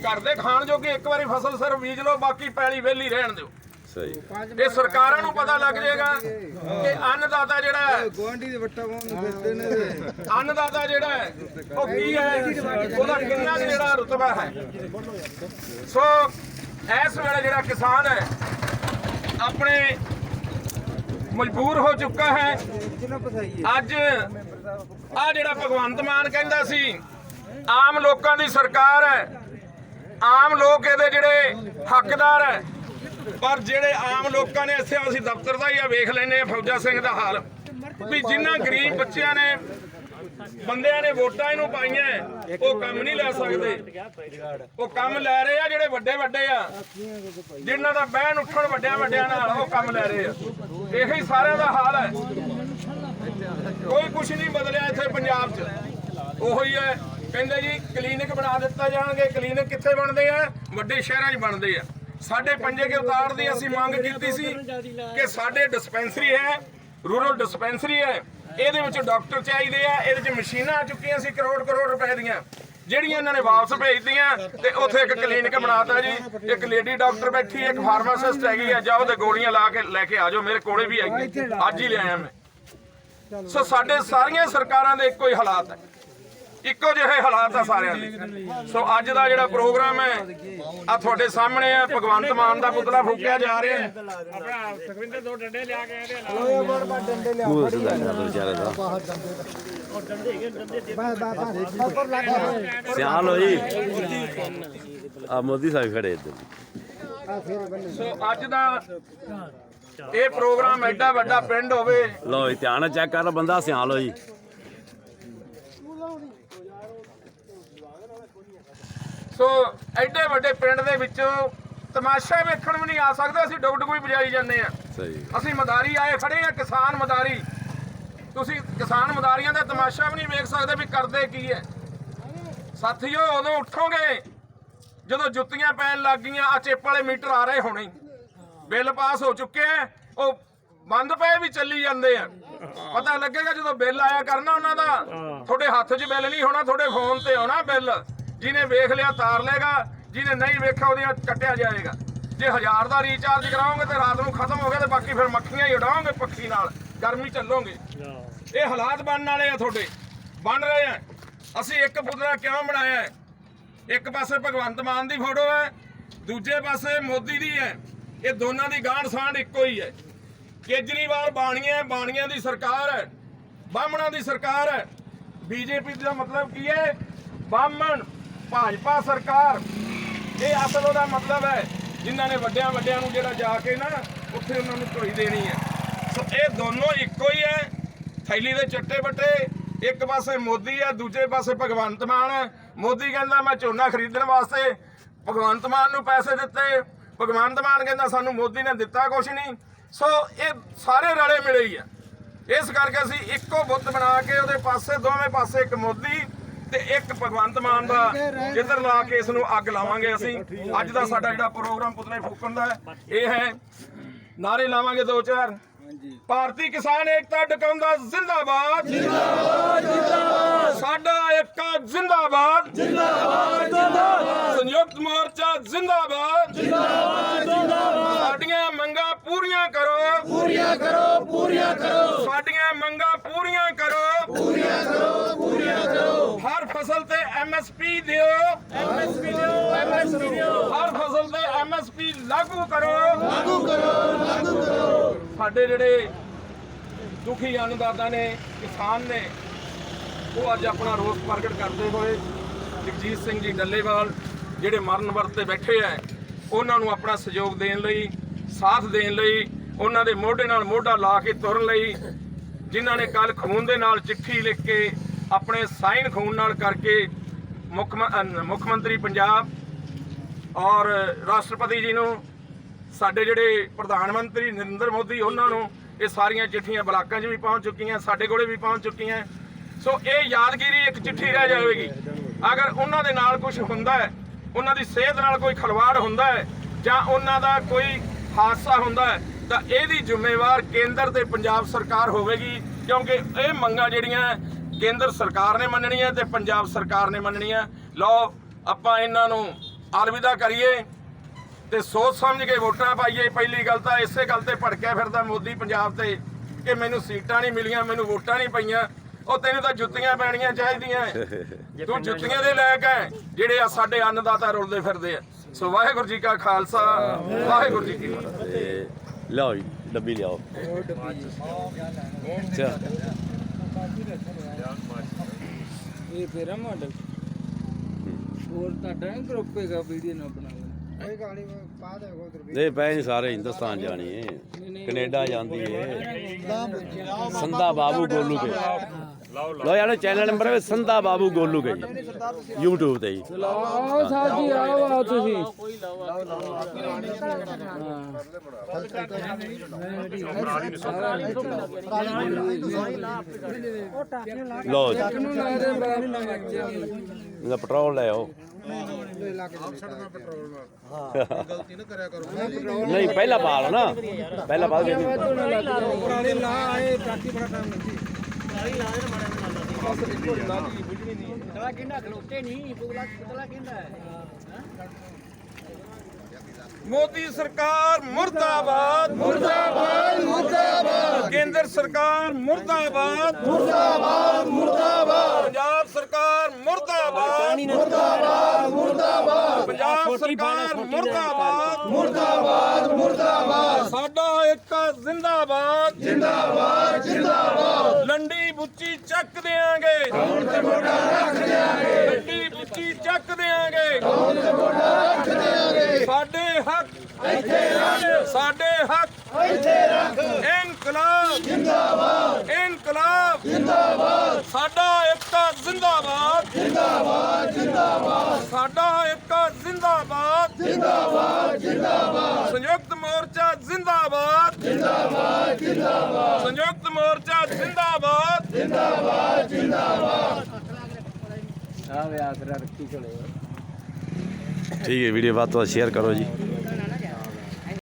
ਘਰ ਦੇ ਖਾਣ ਜੋਗੀ ਇੱਕ ਵਾਰੀ ਫਸਲ ਸਿਰਫ ਬੀਜ ਲਓ ਬਾਕੀ ਪੈਲੀ ਵੇਲੀ ਰਹਿਣ ਦਿਓ। ਸਹੀ। ਇਹ ਸਰਕਾਰਾਂ ਨੂੰ ਪਤਾ ਲੱਗ ਜਾਏਗਾ ਕਿ ਅੰਨਦਾਤਾ ਜਿਹੜਾ ਹੈ ਗਵਾਂਢੀ ਦੇ ਵੱਟਾ ਵਾਂ ਨੂੰ ਫਿਰਦੇ ਨੇ ਅੰਨਦਾਤਾ ਜਿਹੜਾ ਹੈ ਉਹ ਕੀ ਹੈ? ਉਹਦਾ ਕਿੰਨਾ ਜਿਹੜਾ ਰੁਤਬਾ ਹੈ? ਸੋ ਇਸ ਵੇਲੇ ਜਿਹੜਾ ਕਿਸਾਨ ਹੈ ਆਪਣੇ ਮਜਬੂਰ ਹੋ ਚੁੱਕਾ ਹੈ। ਅੱਜ ਆ ਜਿਹੜਾ ਭਗਵੰਤ ਮਾਨ ਕਹਿੰਦਾ ਸੀ ਆਮ ਲੋਕਾਂ ਦੀ ਸਰਕਾਰ ਹੈ ਆਮ ਲੋਕ ਇਹਦੇ ਜਿਹੜੇ ਹੱਕਦਾਰ ਹੈ। ਪਰ ਜਿਹੜੇ ਆਮ ਲੋਕਾਂ ਨੇ ਇੱਥੇ ਅਸੀਂ ਦਫ਼ਤਰ ਦਾ ਹੀ ਆ, ਵੇਖ ਲੈਨੇ ਆ ਫੌਜਾ ਸਿੰਘ ਦਾ ਹਾਲ। ਵੀ ਜਿਨ੍ਹਾਂ ਗਰੀਬ ਬੱਚਿਆਂ ਨੇ, ਬੰਦਿਆਂ ਨੇ ਵੋਟਾਂ ਇਹਨੂੰ ਪਾਈਆਂ ਉਹ ਕੰਮ ਨਹੀਂ ਲੈ ਸਕਦੇ। ਉਹ ਕੰਮ ਲੈ ਰਹੇ ਆ ਜਿਹੜੇ ਵੱਡੇ ਵੱਡੇ ਆ। ਜਿਨ੍ਹਾਂ ਦਾ ਬਹਿਣ ਉੱਠਣ ਵੱਡਿਆਂ ਵੱਡਿਆਂ ਨਾਲ ਉਹ ਕੰਮ ਲੈ ਰਹੇ ਆ। ਇਹੀ ਸਾਰਿਆਂ ਦਾ ਹਾਲ ਹੈ। ਕੋਈ ਕੁਝ ਨਹੀਂ ਬਦਲਿਆ ਇੱਥੇ ਪੰਜਾਬ 'ਚ। ਉਹੀ ਹੈ ਕਹਿੰਦੇ ਜੀ ਕਲੀਨਿਕ ਬਣਾ ਦਿੱਤਾ ਜਾਣਗੇ। ਕਲੀਨਿਕ ਕਿੱਥੇ ਬਣਦੇ ਆ? ਵੱਡੇ ਸ਼ਹਿਰਾਂ 'ਚ ਬਣਦੇ ਆ। ਸਾਡੇ ਪੰਜੇ ਕੇ ਉਤਾਰ ਦੀ ਅਸੀਂ ਮੰਗ ਕੀਤੀ ਸੀ ਕਿ ਸਾਡੇ ਡਿਸਪੈਂਸਰੀ ਹੈ ਰੂਰਲ ਡਿਸਪੈਂਸਰੀ ਹੈ। ਇਹਦੇ ਵਿੱਚ ਡਾਕਟਰ ਚਾਹੀਦੇ ਆ। ਇਹਦੇ 'ਚ ਮਸ਼ੀਨਾਂ ਆ ਚੁੱਕੀਆਂ ਸੀ ਕਰੋੜ ਕਰੋੜ ਰੁਪਏ ਦੀਆਂ। ਜਿਹੜੀਆਂ ਇਹਨਾਂ ਨੇ ਵਾਪਸ ਭੇਜਦੀਆਂ ਤੇ ਉੱਥੇ ਇੱਕ ਕਲੀਨਿਕ ਬਣਾਤਾ ਜੀ। ਇੱਕ ਲੇਡੀ ਡਾਕਟਰ ਬੈਠੀ, ਇੱਕ ਫਾਰਮਾਸਿਸਟ ਹੈਗੀ ਆ। ਜਾਓ ਤੇ ਗੋਲੀਆਂ ਲਾ ਕੇ ਲੈ ਕੇ ਆ ਜਾਓ। ਮੇਰੇ ਕੋਲੇ ਵੀ ਹੈਗੀ ਅੱਜ ਹੀ ਲਿਆਇਆ ਮੈਂ। ਸੋ ਸਾਡੇ ਸਾਰੀਆਂ ਸਰਕਾਰਾਂ ਦੇ ਇੱਕੋ ਹੀ ਹਾਲਾਤ ਹੈ। ਇੱਕੋ ਜਿਹੇ ਹਾਲਾਤ ਆ ਸਾਰਿਆਂ ਦੇ। ਸੋ ਅੱਜ ਦਾ ਜਿਹੜਾ ਪ੍ਰੋਗਰਾਮ ਹੈ ਆ ਤੁਹਾਡੇ ਸਾਹਮਣੇ ਹੈ ਭਗਵੰਤ ਮਾਨ ਦਾ ਪੁਤਲਾ ਫੂਕਿਆ ਜਾ ਰਿਹਾ ਹੈ। ਮੂੰਹ ਸਿੱਧਾ ਕਰ ਦੋ ਵਿਚਾਰੇ ਦਾ ਸਿਆਲ ਹੋਈ ਆ ਮੋਦੀ ਸਾਹਿਬ ਖੜੇ ਇੱਧਰ। ਸੋ ਅੱਜ ਦਾ ਇਹ ਪ੍ਰੋਗਰਾਮ ਐਡਾ ਵੱਡਾ ਪਿੰਡ ਹੋਵੇ ਲੋ ਧਿਆਨ ਚੈੱਕ ਕਰ ਬੰਦਾ ਸਿਆਲ ਹੋਈ ਸੋ ਐਡੇ ਵੱਡੇ ਪਿੰਡ ਦੇ ਵਿੱਚੋਂ ਤਮਾਸ਼ਾ ਵੇਖਣ ਵੀ ਨਹੀਂ ਆ ਸਕਦੇ ਅਸੀਂ ਡੁਗ ਡੁਗੂ ਹੀ ਵਜਾਈ ਜਾਂਦੇ ਆ ਸਹੀ ਅਸੀਂ ਮਦਾਰੀ ਆਏ ਖੜੇ ਆ ਕਿਸਾਨ ਮਦਾਰੀ। ਤੁਸੀਂ ਕਿਸਾਨ ਮਦਾਰੀਆਂ ਦਾ ਤਮਾਸ਼ਾ ਵੀ ਨਹੀਂ ਵੇਖ ਸਕਦੇ ਵੀ ਕਰਦੇ ਕੀ ਹੈ। ਸਾਥੀਓ ਉਦੋਂ ਉੱਠੋਗੇ ਜਦੋਂ ਜੁੱਤੀਆਂ ਪੈਣ ਲੱਗ ਗਈਆਂ ਆ ਚਿੱਪ ਵਾਲੇ ਮੀਟਰ ਆ ਰਹੇ ਹੋਣੇ। ਬਿੱਲ ਪਾਸ ਹੋ ਚੁੱਕੇ ਆ ਉਹ ਬੰਦ ਪਏ ਵੀ ਚੱਲੀ ਜਾਂਦੇ ਆ। ਪਤਾ ਲੱਗੇਗਾ ਜਦੋਂ ਬਿੱਲ ਆਇਆ ਕਰਨਾ ਉਹਨਾਂ ਦਾ। ਤੁਹਾਡੇ ਹੱਥ 'ਚ ਬਿੱਲ ਨਹੀਂ ਹੋਣਾ ਤੁਹਾਡੇ ਫੋਨ ਤੇ ਆਉਣਾ ਬਿੱਲ। ਜਿਹਨੇ ਵੇਖ ਲਿਆ ਤਾਰ ਲੇਗਾ ਜਿਹਨੇ ਨਹੀਂ ਵੇਖਿਆ ਉਹਦੇ ਕੱਟਿਆ ਜਾਏਗਾ। ਜੇ ਹਜ਼ਾਰ ਦਾ ਰੀਚਾਰਜ ਕਰਾਓਗੇ ਤੇ ਰਾਤ ਨੂੰ ਖਤਮ ਹੋ ਗਿਆ ਤੇ ਬਾਕੀ ਫਿਰ ਮੱਖੀਆਂ ਹੀ ਉਡਾਓਗੇ ਪੱਖੀ ਨਾਲ, ਗਰਮੀ ਚੱਲੋਗੇ। ਇਹ ਹਾਲਾਤ ਬਣਨ ਵਾਲੇ ਆ ਤੁਹਾਡੇ, ਬਣ ਰਹੇ ਆ। ਅਸੀਂ ਇੱਕ ਪੁਤਲਾ ਕਿਉਂ ਬਣਾਇਆ ਇੱਕ ਪਾਸੇ ਭਗਵੰਤ ਮਾਨ ਦੀ ਫੋਟੋ ਹੈ, ਦੂਜੇ ਪਾਸੇ ਮੋਦੀ ਦੀ ਹੈ। ਇਹ ਦੋਨਾਂ ਦੀ ਗਾਂਢ ਸਾਂਢ ਇੱਕੋ ਹੀ ਹੈ। ਕੇਜਰੀਵਾਲ ਬਾਣੀਆਂ ਬਾਣੀਆਂ ਦੀ ਸਰਕਾਰ ਹੈ, ਬਾਹਮਣਾਂ ਦੀ ਸਰਕਾਰ ਹੈ। ਬੀਜੇਪੀ ਦਾ ਮਤਲਬ ਕੀ ਹੈ? ਬਾਹਮਣ। ਭਾਜਪਾ ਸਰਕਾਰ। ਇਹ ਅਸਲ ਉਹਦਾ ਮਤਲਬ ਹੈ, ਜਿਨ੍ਹਾਂ ਨੇ ਵੱਡਿਆਂ ਵੱਡਿਆਂ ਨੂੰ ਜਿਹੜਾ ਜਾ ਕੇ ਨਾ, ਉੱਥੇ ਉਹਨਾਂ ਨੂੰ ਧੋਈ ਦੇਣੀ ਹੈ। ਸੋ ਇਹ ਦੋਨੋਂ ਇੱਕੋ ਹੀ ਹੈ। ਥੈਲੀ ਦੇ ਚੱਟੇ ਬੱਟੇ ਇੱਕ ਪਾਸੇ ਮੋਦੀ ਹੈ, ਦੂਜੇ ਪਾਸੇ ਭਗਵੰਤ ਮਾਨ ਹੈ। ਮੋਦੀ ਕਹਿੰਦਾ, ਮੈਂ ਝੋਨਾ ਖਰੀਦਣ ਵਾਸਤੇ ਭਗਵੰਤ ਮਾਨ ਨੂੰ ਪੈਸੇ ਦਿੱਤੇ। ਭਗਵੰਤ ਮਾਨ ਕਹਿੰਦਾ, ਸਾਨੂੰ ਮੋਦੀ ਨੇ ਦਿੱਤਾ ਕੁਛ ਨਹੀਂ। ਸੋ ਇਹ ਸਾਰੇ ਰਲੇ ਮਿਲੇ ਹੀ ਆ। ਇਸ ਕਰਕੇ ਅਸੀਂ ਇੱਕੋ ਬੁੱਤ ਬਣਾ ਕੇ ਉਹਦੇ ਪਾਸੇ, ਦੋਵੇਂ ਪਾਸੇ ਇੱਕ ਮੋਦੀ ਤੇ ਇੱਕ ਭਗਵੰਤ ਮਾਨ ਦਾ ਜਿੱਧਰ ਲਾ ਕੇ ਇਸ ਨੂੰ ਅੱਗ ਲਾਵਾਂਗੇ ਅਸੀਂ ਅੱਜ ਦਾ ਸਾਡਾ ਜਿਹੜਾ ਪ੍ਰੋਗਰਾਮ ਪੁਤਲੇ ਫੂਕਣ ਦਾ ਇਹ ਹੈ। ਨਾਰੇ ਲਾਵਾਂਗੇ ਦੋ ਚਾਰ। ਭਾਰਤੀ ਕਿਸਾਨ ਏਕਤਾ ਡਕਾਉਂਦਾ ਜ਼ਿੰਦਾਬਾਦ। ਜਿੰਦਾਬਾਦ ਜਿੰਦਾਬਾਦ। ਸਾਡਾ ਏਕਾ ਜ਼ਿੰਦਾਬਾਦ। ਜਿੰਦਾਬਾਦ ਜਿੰਦਾਬਾਦ। ਸੰਯੁਕਤ ਮੋਰਚਾ ਜ਼ਿੰਦਾਬਾਦ। ਜਿੰਦਾਬਾਦ ਜਿੰਦਾਬਾਦ। ਸਾਡੀਆਂ ਮੰਗਾਂ ਪੂਰੀਆਂ ਕਰੋ। ਪੂਰੀਆਂ ਕਰੋ ਪੂਰੀਆਂ ਕਰੋ। ਸਾਡੀਆਂ ਮੰਗਾਂ ਪੂਰੀਆਂ ਕਰੋ। ਪੂਰੀਆਂ ਕਰੋ। ਐਮਐਸਪੀ ਦਿਓ। ਐਮਐਸਪੀ ਦਿਓ ਐਮਐਸਪੀ ਦਿਓ। ਹਰ ਫਸਲ ਤੇ ਐਮਐਸਪੀ ਲਾਗੂ ਕਰੋ। ਸਾਡੇ ਜਿਹੜੇ ਦੁਖੀ ਅੰਨਦਾਤਾ ਨੇ ਕਿਸਾਨ ਨੇ ਉਹ ਅੱਜ ਆਪਣਾ ਰੋਸ ਪ੍ਰਗਟ ਕਰਦੇ ਹੋਏ ਜਗਜੀਤ ਸਿੰਘ ਜੀ ਡੱਲੇਵਾਲ ਜਿਹੜੇ ਮਰਨ ਵਰਤ ਤੇ ਬੈਠੇ ਆ ਉਹਨਾਂ ਨੂੰ ਆਪਣਾ ਸਹਿਯੋਗ ਦੇਣ ਲਈ ਸਾਥ ਦੇਣ ਲਈ ਉਹਨਾਂ ਦੇ ਮੋਢੇ ਨਾਲ ਮੋਢਾ ਲਾ ਕੇ ਤੁਰਨ ਲਈ ਜਿਨ੍ਹਾਂ ਨੇ ਕੱਲ ਖੂਨ ਦੇ ਨਾਲ ਚਿੱਠੀ ਲਿਖ ਕੇ ਆਪਣੇ ਸਾਈਨ ਖੂਨ ਨਾਲ ਕਰਕੇ ਮੁੱਖ ਮੁੱਖ ਮੰਤਰੀ ਪੰਜਾਬ ਔਰ ਰਾਸ਼ਟਰਪਤੀ ਜੀ ਨੂੰ, ਸਾਡੇ ਜਿਹੜੇ ਪ੍ਰਧਾਨ ਮੰਤਰੀ ਨਰਿੰਦਰ ਮੋਦੀ, ਉਹਨਾਂ ਨੂੰ ਇਹ ਸਾਰੀਆਂ ਚਿੱਠੀਆਂ ਬਲਾਕਾਂ 'ਚ ਵੀ ਪਹੁੰਚ ਚੁੱਕੀਆਂ, ਸਾਡੇ ਕੋਲੇ ਵੀ ਪਹੁੰਚ ਚੁੱਕੀਆਂ। ਸੋ ਇਹ ਯਾਦਗਿਰੀ ਇੱਕ ਚਿੱਠੀ ਰਹਿ ਜਾਵੇਗੀ। ਅਗਰ ਉਹਨਾਂ ਦੇ ਨਾਲ ਕੁਝ ਹੁੰਦਾ ਹੈ, ਉਹਨਾਂ ਦੀ ਸਿਹਤ ਨਾਲ ਕੋਈ ਖਲਵਾੜ ਹੁੰਦਾ ਹੈ, ਜਾਂ ਉਹਨਾਂ ਦਾ ਕੋਈ ਹਾਦਸਾ ਹੁੰਦਾ ਹੈ, ਤਾਂ ਇਹਦੀ ਜ਼ਿੰਮੇਵਾਰ ਕੇਂਦਰ ਤੇ ਪੰਜਾਬ ਸਰਕਾਰ ਹੋਵੇਗੀ, ਕਿਉਂਕਿ ਇਹ ਮੰਗਾਂ ਜਿਹੜੀਆਂ ਕੇਂਦਰ ਸਰਕਾਰ ਨੇ ਮੰਨਣੀਆਂ ਤੇ ਪੰਜਾਬ ਸਰਕਾਰ ਨੇ ਮੰਨਣੀਆਂ ਲਓ ਆਪਾਂ ਇਹਨਾਂ ਨੂੰ ਅਲਵਿਦਾ ਕਰੀਏ ਤੇ ਸੋਚ ਸਮਝ ਕੇ ਵੋਟਾਂ ਪਾਈਏ। ਪਹਿਲੀ ਗੱਲ ਤਾਂ ਇਸੇ ਗੱਲ ਤੇ ਭੜਕਿਆ ਫਿਰਦਾ ਮੋਦੀ ਪੰਜਾਬ ਤੇ ਕਿ ਮੈਨੂੰ ਸੀਟਾਂ ਨਹੀਂ ਮਿਲੀਆਂ ਮੈਨੂੰ ਵੋਟਾਂ ਨਹੀਂ ਪਈਆਂ। ਉਹ ਤੈਨੂੰ ਤਾਂ ਜੁੱਤੀਆਂ ਪੈਣੀਆਂ ਚਾਹੀਦੀਆਂ। ਤੂੰ ਜੁੱਤੀਆਂ ਦੇ ਲਾਇਕ ਹੈ ਜਿਹੜੇ ਆ ਸਾਡੇ ਅੰਨਦਾਤਾ ਰੁਲਦੇ ਫਿਰਦੇ ਆ। ਸੋ ਵਾਹਿਗੁਰੂ ਜੀ ਕਾ ਖਾਲਸਾ ਵਾਹਿਗੁਰੂ ਜੀ ਕੀ ਫਤਿਹ। ਤੇ ਲਿਆਓ ਜੀ ਡੱਬੀ ਲਿਆਓ। ਇਹ ਫੇਰ ਮਾਡਲ ਹੋਰ ਤੁਹਾਡਾ ਗਰੁੱਪ ਹੈਗਾ ਵੀਡੀਓ ਨਾ ਬਣਾ ਇਹ ਗਾੜੀ ਪਾ ਦੇ ਉਧਰ ਦੇ ਪੈ ਨਹੀਂ ਸਾਰੇ ਹਿੰਦੁਸਤਾਨ ਜਾਣੀ ਏ। ਕੈਨੇਡਾ ਜਾਂਦੀ ਏ। ਸੰਧਾ ਬਾਬੂ ਗੋਲੂ ਕੇ ਲੋ ਯਾਰ ਚੈਨਲ ਨੰਬਰ ਹੈ ਸੰਧਾ ਬਾਬੂ ਗੋਲੂ ਕੇ ਜੀ YouTube ਤੇ ਜੀ। ਆਓ ਸਾਜੀ ਆਓ ਆਓ ਤੁਸੀਂ। ਲੋ ਜੀ। ਲਾ ਦੇ ਪੈਟਰੋਲ ਲੈ ਆਓ। ਨਹੀਂ ਪਹਿਲਾਂ ਪਾ ਲਓ ਨਾ। ਪਹਿਲਾਂ ਪਾ ਕੇ ਪੁਰਾਣੇ ਲਾ ਆਏ ਟਾਕੀ ਬੜਾ ਟਾਈਮ ਲੱਗੀ। ਮੋਦੀ ਸਰਕਾਰ ਮੁਰਦਾਬਾਦ ਮੁਰਦਾਬਾਦ ਮੁਰਦਾਬਾਦ। ਕੇਂਦਰ ਸਰਕਾਰ ਮੁਰਦਾਬਾਦ ਮੁਰਦਾਬਾਦ ਮੁਰਦਾਬਾਦ। ਪੰਜਾਬ ਸਰਕਾਰ ਮੁਰਦਾਬਾਦ ਮੁਰਦਾਬਾਦ ਮੁਰਦਾਬਾਦ। ਪੰਜਾਬ ਸਰਕਾਰ ਮੁਰਦਾਬਾਦ ਮੁਰਦਾਬਾਦ ਮੁਰਦਾਬਾਦ। ਸਾਡਾ ਇੱਕ ਜ਼ਿੰਦਾਬਾਦ ਜਿੰਦਾਬਾਦ ਜਿੰਦਾਬਾਦ। ਲੰਡੀ ਚੱਕ ਦੇਾਂਗੇ ਕੌਣ ਤੇ ਮੋਢਾ ਰੱਖ ਦੇਾਂਗੇ ਲੰਡੀ ਬੁੱਚੀ ਚੱਕ ਦੇਾਂਗੇ ਸਾਡੇ ਹੱਕ ਇੱਥੇ ਰੱਖ ਸਾਡੇ ਹੱਕ। ਇੱਥੇ ਰੱਖ ਇਨਕਲਾਬ। ਜਿੰਦਾਬਾਦ ਇਨਕਲਾਬ। ਜਿੰਦਾਬਾਦ ਸਾਡਾ ਏਕਤਾ ਜ਼ਿੰਦਾਬਾਦ। ਜਿੰਦਾਬਾਦ ਜਿੰਦਾਬਾਦ ਸਾਡਾ ਏਕਤਾ ਜ਼ਿੰਦਾਬਾਦ। ਜਿੰਦਾਬਾਦ ਜਿੰਦਾਬਾਦ ਸੰਯੁਕਤ ਮੋਰਚਾ ਜ਼ਿੰਦਾਬਾਦ ਜਿੰਦਾਬਾਦ ਜਿੰਦਾਬਾਦ। ਸੰਯੁਕਤ ਮੋਰਚਾ ਜ਼ਿੰਦਾਬਾਦ। ਆ ਵੇ ਆਦਰ ਰੱਖੀ ਚਲੇ। ਠੀਕ ਹੈ ਵੀਡੀਓ ਬਾਤ ਤੋਂ ਸ਼ੇਅਰ ਕਰੋ ਜੀ।